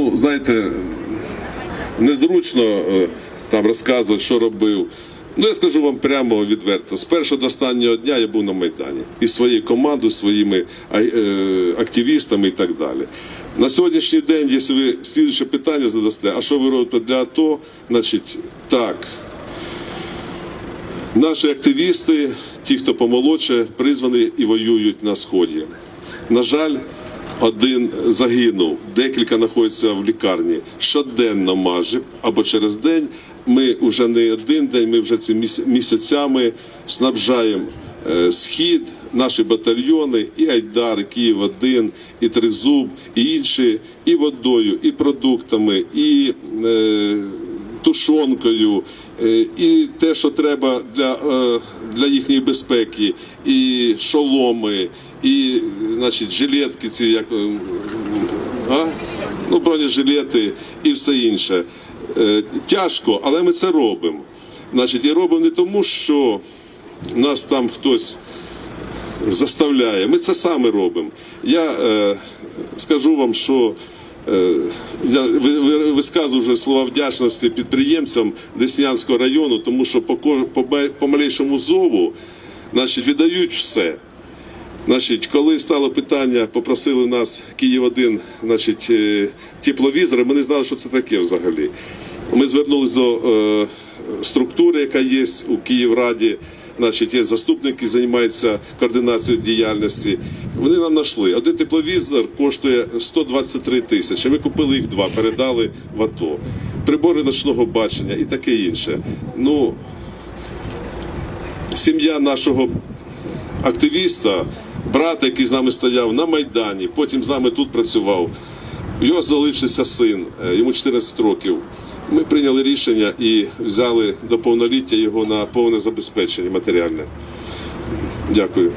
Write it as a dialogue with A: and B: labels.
A: ну, знаєте, незручно е, там розказувати, що робив. Ну, я скажу вам прямо відверто. З першого до останнього дня я був на Майдані і своєю командою, своїми е, активістами і так далі. На сьогоднішній день, якщо ви слідуюче питання задасте, а що ви робите для АТО, значить, так. Наші активісти, ті, хто помолодше, призвані і воюють на сході. На жаль, один загинув, декілька знаходяться в лікарні. Щоденно майже або через день. Ми вже не один день, ми вже ці міс- місяцями снабжаємо е, схід, наші батальйони, і Айдар, і Київ 1 і Тризуб, і інші, і водою, і продуктами, і е, тушонкою, е, і те, що треба для, е, для їхньої безпеки, і шоломи, і значить, жилетки ці, як е, а? ну, бронежилети і все інше. Тяжко, але ми це робимо. Значить, і робимо не тому, що нас там хтось заставляє. Ми це саме робимо. Я е, скажу вам, що я ви- ви- висказую вже слова вдячності підприємцям Деснянського району, тому що по, по, малейшому зову значить, віддають все. Значить, коли стало питання, попросили нас Київ 1 значить, е, тепловізори, ми не знали, що це таке взагалі. Ми звернулись до е, структури, яка є у Київраді. Значить, є заступник, який займається координацією діяльності. Вони нам знайшли. Один тепловізор коштує 123 тисячі. Ми купили їх два, передали в АТО. Прибори ночного бачення і таке інше. Ну, сім'я нашого активіста, брата, який з нами стояв на Майдані, потім з нами тут працював. У його залишився син, е, йому 14 років. Ми прийняли рішення і взяли до повноліття його на повне забезпечення матеріальне. Дякую.